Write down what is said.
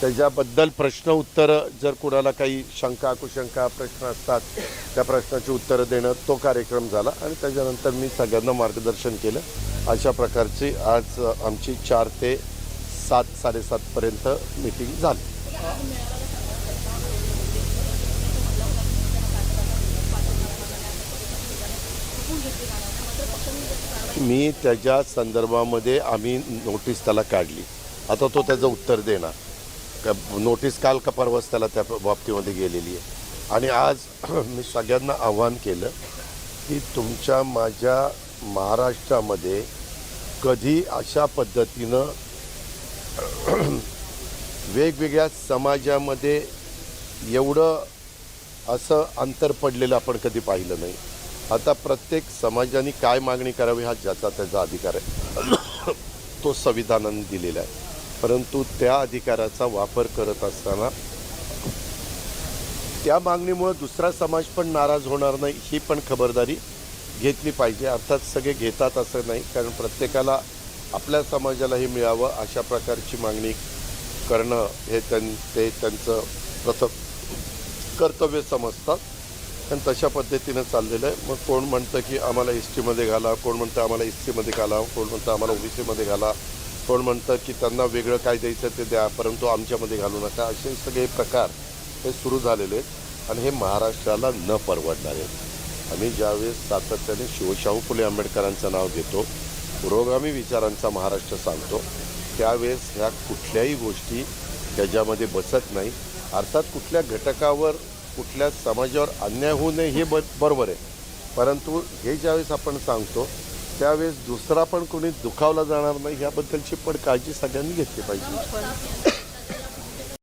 त्याच्याबद्दल प्रश्न उत्तरं जर कुणाला काही शंका कुशंका प्रश्न असतात त्या प्रश्नाची उत्तरं देणं तो कार्यक्रम झाला आणि त्याच्यानंतर मी सगळ्यांना मार्गदर्शन केलं. अशा प्रकारची आज आमची चार ते सात साडेसातपर्यंत मीटिंग झाली. मी त्याच्या संदर्भामध्ये आम्ही नोटीस त्याला काढली. आता तो त्याचं उत्तर देणार. नोटीस काल का परवाच त्याला त्या बाबतीमध्ये गेलेली आहे. आणि आज मी सगळ्यांना आव्हान केलं की तुमच्या माझ्या महाराष्ट्रामध्ये कधी अशा पद्धतीनं वेगवेगळ्या समाजामध्ये एवढं असं अंतर पडलेलं आपण कधी पाहिलं नाही. आता प्रत्येक समाजाने काय मागणी करावी हा ज्याचा त्याचा अधिकार आहे. तो संविधानाने दिलेला आहे. परंतु त्या अधिकाराचा वापर करत असताना त्या मागणीमुळे दुसरा समाज पण नाराज होणार नाही ही पण खबरदारी घेतली पाहिजे. अर्थात सगळे घेतात असं नाही कारण प्रत्येकाला आपल्या समाजालाही मिळावं अशा प्रकारची मागणी करणं हे त्यां ते त्यांचं प्रथम कर्तव्य समजतात आणि तशा पद्धतीनं चाललेलं आहे. मग कोण म्हणतं की आम्हाला एस टीमध्ये घाला कोण म्हणतं आम्हाला एस सीमध्ये घाला कोण म्हणतं आम्हाला ओबीसीमध्ये घाला कोण म्हणतं की त्यांना वेगळं काय द्यायचं ते द्या परंतु आमच्यामध्ये घालू नका. असे सगळे प्रकार हे सुरू झालेले आहेत आणि हे महाराष्ट्राला न परवडणारे आहेत. आम्ही ज्यावेळेस सातत्याने शिवशाहू फुले आंबेडकरांचं नाव घेतो पुरोगामी विचारांचा महाराष्ट्र सांगतो त्यावेळेस ह्या कुठल्याही गोष्टी त्याच्यामध्ये बसत नाही. अर्थात कुठल्या घटकावर कुठल्या समाजावर अन्याय होऊ नये हे ब बरोबर आहे. परंतु हे ज्यावेळेस आपण सांगतो त्यावेळेस दुसरा पण कोणी दुखावला जाणार नाही ह्याबद्दलची पण काळजी सगळ्यांनी घेतली पाहिजे.